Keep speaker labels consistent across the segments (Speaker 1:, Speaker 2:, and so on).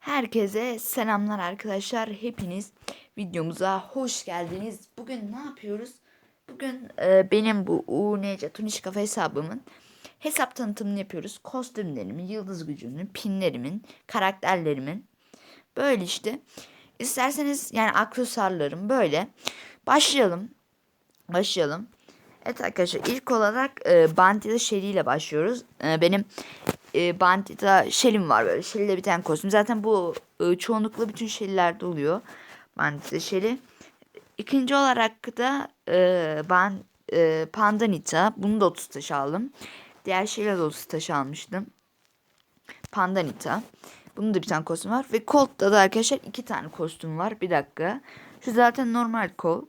Speaker 1: Herkese selamlar arkadaşlar. Hepiniz videomuza hoş geldiniz. Bugün ne yapıyoruz? Bugün e, benim bu UNC Tuniş Kafa hesabımın hesap tanıtımını yapıyoruz. Kostümlerimin, yıldız gücümün, pinlerimin, karakterlerimin. Böyle işte. İsterseniz yani aksesuarlarım böyle. Başlayalım. Başlayalım. Evet arkadaşlar ilk olarak e, Bandita Shelly ile başlıyoruz. E, benim e, Bandita Shelly'm var böyle. Shelly'de bir tane kostüm. Zaten bu e, çoğunlukla bütün Shelly'lerde oluyor. Bandita Shelly. İkinci olarak da e, ben e, Pandanita. Bunu da 30 taş aldım. Diğer şeyler de 30 taş almıştım. Pandanita. Bunun da bir tane kostüm var. Ve Colt'ta da arkadaşlar iki tane kostüm var. Bir dakika. Şu zaten normal Colt.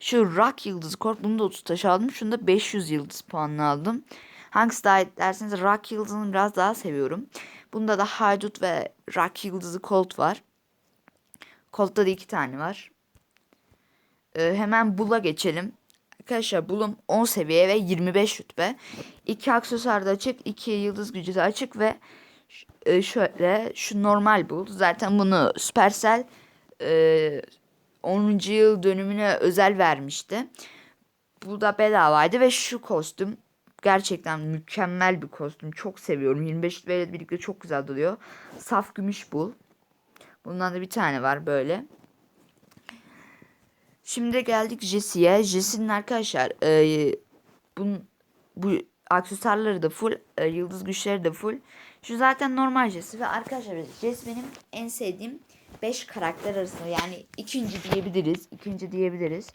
Speaker 1: Şu Rock Yıldız Kort bunu da 30 taş aldım. Şunu da 500 yıldız puanını aldım. Hangisi daha derseniz Rock Yıldız'ını biraz daha seviyorum. Bunda da Haydut ve Rock Yıldızı Colt var. Colt'ta da iki tane var. Ee, hemen Bull'a geçelim. Arkadaşlar Bull'um 10 seviye ve 25 rütbe. İki aksesuar da açık. iki yıldız gücü de açık ve e, şöyle şu normal Bull. Zaten bunu Supercell e, 10. yıl dönümüne özel vermişti. Bu da bedavaydı ve şu kostüm gerçekten mükemmel bir kostüm. Çok seviyorum. 25 ile birlikte çok güzel duruyor. Saf gümüş bul. Bundan da bir tane var böyle. Şimdi geldik Jesse'ye. Jesse'nin arkadaşlar e, bunun, bu aksesuarları da full. E, yıldız güçleri de full. Şu zaten normal Jesse ve arkadaşlar Jesse benim en sevdiğim 5 karakter arasında yani ikinci diyebiliriz. ikinci diyebiliriz.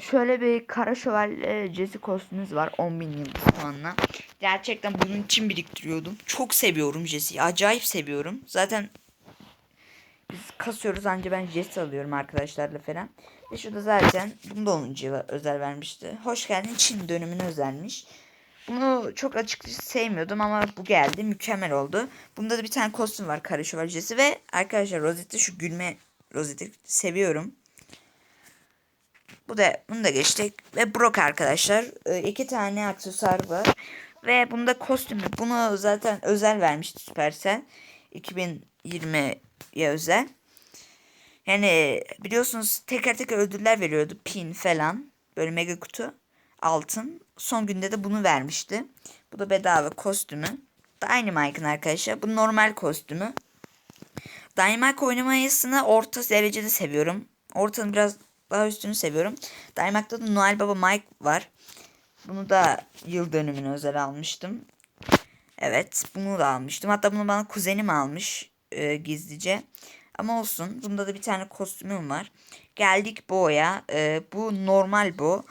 Speaker 1: Şöyle bir kara şövalye Jesse kostümümüz var 10.000 yıldız puanla. Gerçekten bunun için biriktiriyordum. Çok seviyorum Jesse'yi. Acayip seviyorum. Zaten biz kasıyoruz anca ben Jesse alıyorum arkadaşlarla falan. Ve şurada zaten bunu da 10. yıla özel vermişti. Hoş geldin Çin dönümüne özelmiş. Bunu çok açıkçası sevmiyordum ama bu geldi. Mükemmel oldu. Bunda da bir tane kostüm var kara şövalyesi ve arkadaşlar rozeti şu gülme rozeti seviyorum. Bu da bunu da geçtik ve Brock arkadaşlar e, iki tane aksesuar var ve bunda kostümü bunu zaten özel vermişti Supercell 2020'ye özel. Yani biliyorsunuz teker teker ödüller veriyordu pin falan böyle mega kutu altın. Son günde de bunu vermişti. Bu da bedava kostümü. Dynamite'ın arkadaşlar. Bu normal kostümü. Dynamite oynamayısını orta derecede seviyorum. Ortanın biraz daha üstünü seviyorum. Dynamite'da da Noel Baba Mike var. Bunu da yıl dönümüne özel almıştım. Evet bunu da almıştım. Hatta bunu bana kuzenim almış e, gizlice. Ama olsun. Bunda da bir tane kostümüm var. Geldik Bo'ya. E, bu normal Bo.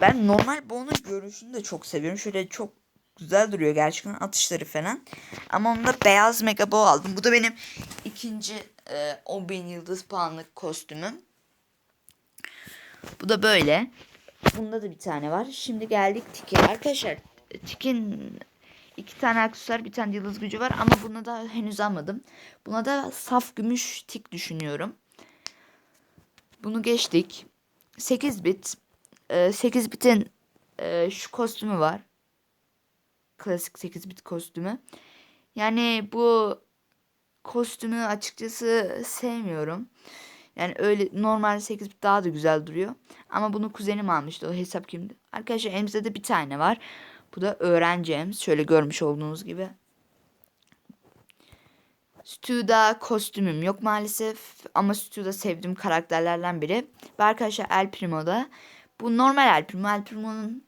Speaker 1: Ben normal Bo'nun görünüşünü de çok seviyorum. Şöyle çok güzel duruyor gerçekten atışları falan. Ama onda beyaz Mega Bo aldım. Bu da benim ikinci e, 10.000 yıldız puanlık kostümüm. Bu da böyle. Bunda da bir tane var. Şimdi geldik Tik'e. Arkadaşlar Tik'in iki tane aksesuar bir tane yıldız gücü var ama buna da henüz almadım. Buna da saf gümüş tik düşünüyorum. Bunu geçtik. 8 bit. 8 bitin e, şu kostümü var. Klasik 8 bit kostümü. Yani bu kostümü açıkçası sevmiyorum. Yani öyle normal 8 bit daha da güzel duruyor. Ama bunu kuzenim almıştı. O hesap kimdi? Arkadaşlar elimizde de bir tane var. Bu da öğrencimiz. Şöyle görmüş olduğunuz gibi. Stu'da kostümüm yok maalesef. Ama Stu'da sevdiğim karakterlerden biri. Ve arkadaşlar El Primo'da. Bu normal El Primo. El Primo'nun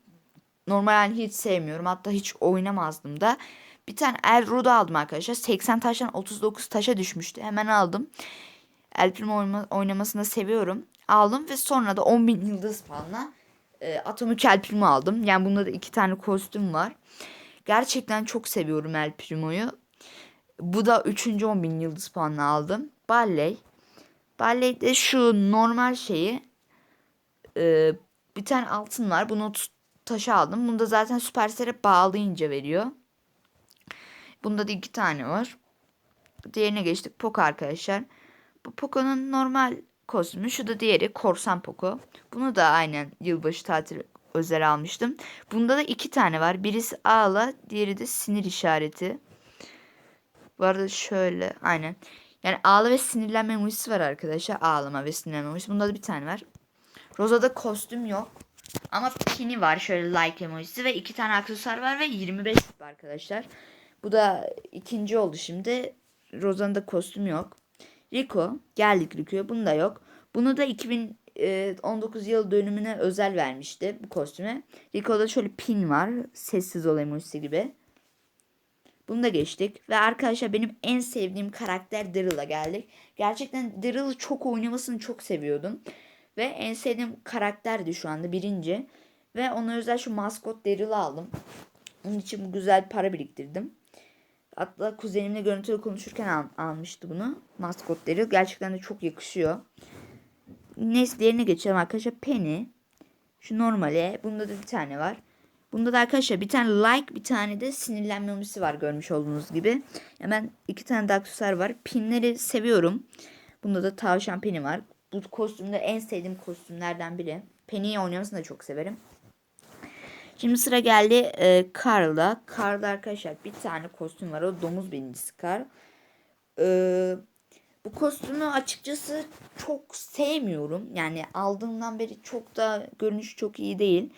Speaker 1: normal halini hiç sevmiyorum. Hatta hiç oynamazdım da. Bir tane El Rudo aldım arkadaşlar. 80 taştan 39 taşa düşmüştü. Hemen aldım. El Primo oynama, oynamasını seviyorum. Aldım ve sonra da 10.000 yıldız puanla e, Atomik El Primo aldım. Yani bunda da iki tane kostüm var. Gerçekten çok seviyorum El Primo'yu. Bu da 3. 10.000 yıldız puanla aldım. Balley. Balley'de şu normal şeyi e, bir tane altın var. Bunu taşı aldım. Bunu da zaten Supercell'e bağlayınca veriyor. Bunda da iki tane var. Diğerine geçtik. Poco arkadaşlar. Bu Poco'nun normal kostümü. Şu da diğeri Korsan Poco. Bunu da aynen yılbaşı tatil özel almıştım. Bunda da iki tane var. Birisi ağla, diğeri de sinir işareti. Bu arada şöyle aynen. Yani ağla ve sinirlenme emojisi var arkadaşlar. Ağlama ve sinirlenme emojisi. Bunda da bir tane var. Rosa'da kostüm yok. Ama pini var. Şöyle like emojisi ve iki tane aksesuar var ve 25 rütbe arkadaşlar. Bu da ikinci oldu şimdi. Rosa'nın da kostüm yok. Rico. Geldik Rico'ya. Bunda yok. Bunu da 2019 yıl dönümüne özel vermişti bu kostüme. Rico'da şöyle pin var. Sessiz ol emojisi gibi. Bunu da geçtik. Ve arkadaşlar benim en sevdiğim karakter Daryl'a geldik. Gerçekten Daryl'ı çok oynamasını çok seviyordum. Ve en sevdiğim karakterdi şu anda birinci. Ve ona özel şu maskot Daryl'ı aldım. Onun için güzel para biriktirdim. Hatta kuzenimle görüntülü konuşurken al, almıştı bunu. Maskot Daryl. Gerçekten de çok yakışıyor. Neyse diğerine geçelim arkadaşlar. Penny. Şu normale. Bunda da bir tane var. Bunda da arkadaşlar bir tane like bir tane de sinirlenme emojisi var görmüş olduğunuz gibi. Hemen iki tane de aksesuar var. Pinleri seviyorum. Bunda da tavşan pini var. Bu kostümde en sevdiğim kostümlerden biri. Penny'yi oynamasını da çok severim. Şimdi sıra geldi e, Carl'da. Carl'da arkadaşlar bir tane kostüm var. O domuz birincisi Carl. E, bu kostümü açıkçası çok sevmiyorum. Yani aldığımdan beri çok da görünüş çok iyi değil.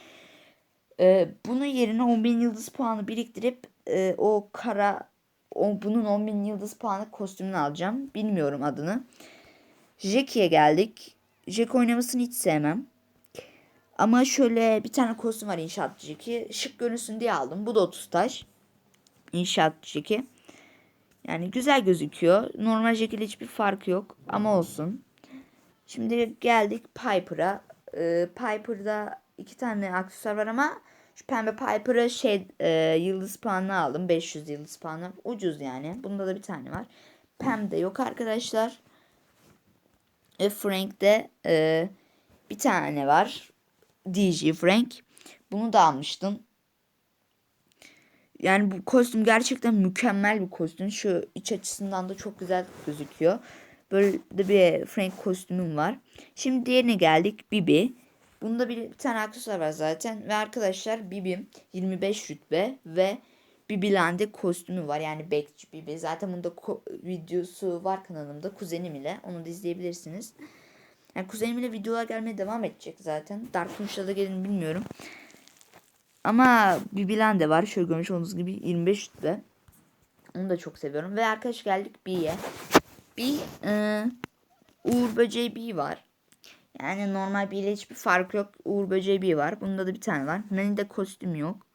Speaker 1: Ee, bunun yerine 10.000 yıldız puanı biriktirip e, o kara o, bunun 10.000 yıldız puanı kostümünü alacağım. Bilmiyorum adını. Jackie'ye geldik. Jack oynamasını hiç sevmem. Ama şöyle bir tane kostüm var inşaat Jackie. Şık görünsün diye aldım. Bu da 30 taş. İnşaat Jackie. Yani güzel gözüküyor. Normal ile hiçbir farkı yok. Ama olsun. Şimdi geldik Piper'a. Ee, Piper'da iki tane aksesuar var ama şu pembe Piper'ı şey e, yıldız puanı aldım. 500 yıldız puanı. Ucuz yani. Bunda da bir tane var. Pem'de yok arkadaşlar. E, Frank'de e, bir tane var. DJ Frank. Bunu da almıştım. Yani bu kostüm gerçekten mükemmel bir kostüm. Şu iç açısından da çok güzel gözüküyor. Böyle de bir Frank kostümüm var. Şimdi diğerine geldik. Bibi. Bunda bir, bir tane aksesuar var zaten. Ve arkadaşlar Bibim 25 rütbe ve Bibiland'e kostümü var. Yani bekçi Bibi. Zaten bunda videosu var kanalımda. Kuzenim ile. Onu da izleyebilirsiniz. Yani kuzenim ile videolar gelmeye devam edecek zaten. Dark Punch'ta da gelin bilmiyorum. Ama Bibiland de var. Şöyle görmüş olduğunuz gibi 25 rütbe. Onu da çok seviyorum. Ve arkadaş geldik B'ye. B, e, Uğur Böceği B var. Yani normal bir ile hiçbir fark yok. Uğur Böceği bir var. Bunda da bir tane var. Nani'de kostüm yok.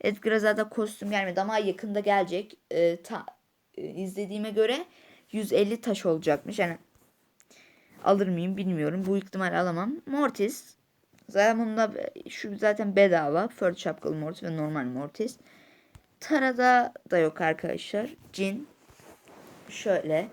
Speaker 1: Edgar'a zaten kostüm gelmedi ama yakında gelecek. Ee, ta, e, izlediğime göre 150 taş olacakmış. Yani alır mıyım bilmiyorum. Bu ihtimal alamam. Mortis. Zaten bunda şu zaten bedava. Fır şapkalı Mortis ve normal Mortis. Tara'da da yok arkadaşlar. Cin. Şöyle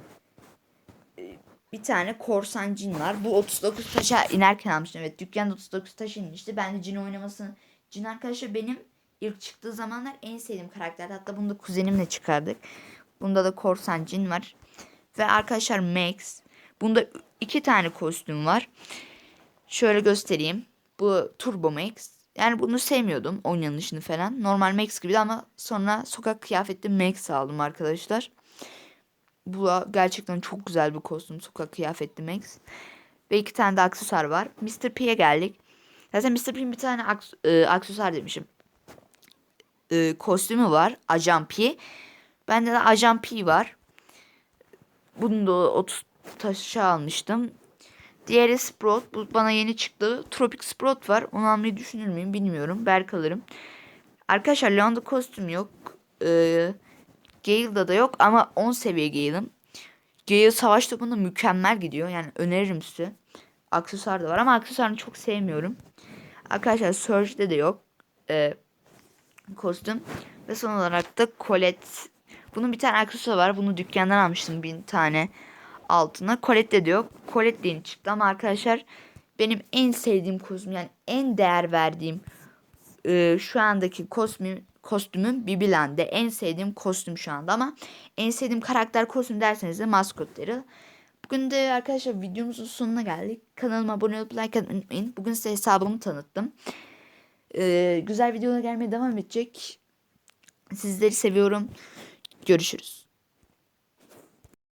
Speaker 1: bir tane korsan cin var. Bu 39 taşa inerken almıştım. Evet dükkanda 39 taş inmişti. Ben de cin oynamasını... Cin arkadaşlar benim ilk çıktığı zamanlar en sevdiğim karakter. Hatta bunu da kuzenimle çıkardık. Bunda da korsan cin var. Ve arkadaşlar Max. Bunda iki tane kostüm var. Şöyle göstereyim. Bu Turbo Max. Yani bunu sevmiyordum oynanışını falan. Normal Max gibi ama sonra sokak kıyafetli Max aldım arkadaşlar. Bu gerçekten çok güzel bir kostüm. Sokak kıyafetli Max. Ve iki tane de aksesuar var. Mr. P'ye geldik. Zaten Mr. P'nin bir tane aks e, aksesuar demişim. E, kostümü var. Ajan P. Bende de Ajan P var. Bunu da 30 taşa almıştım. Diğeri Sprout. Bu bana yeni çıktı. Tropic Sprout var. Onu almayı düşünür müyüm bilmiyorum. Belki alırım. Arkadaşlar Leon'da kostüm yok. Eee Gale'da da yok ama 10 seviye Gale'ım. Gale savaş topunda mükemmel gidiyor. Yani öneririm size. Aksesuar da var ama aksesuarını çok sevmiyorum. Arkadaşlar Surge'de de yok. Ee, kostüm. Ve son olarak da Colette. Bunun bir tane aksesuarı var. Bunu dükkandan almıştım bin tane altına. Colette'de de yok. Colette yeni çıktı ama arkadaşlar benim en sevdiğim kostüm yani en değer verdiğim e, şu andaki kostüm kostümüm Bibiland'de. En sevdiğim kostüm şu anda ama en sevdiğim karakter kostüm derseniz de maskotları. Bugün de arkadaşlar videomuzun sonuna geldik. Kanalıma abone olup like atmayı unutmayın. Bugün size hesabımı tanıttım. Ee, güzel videolar gelmeye devam edecek. Sizleri seviyorum. Görüşürüz.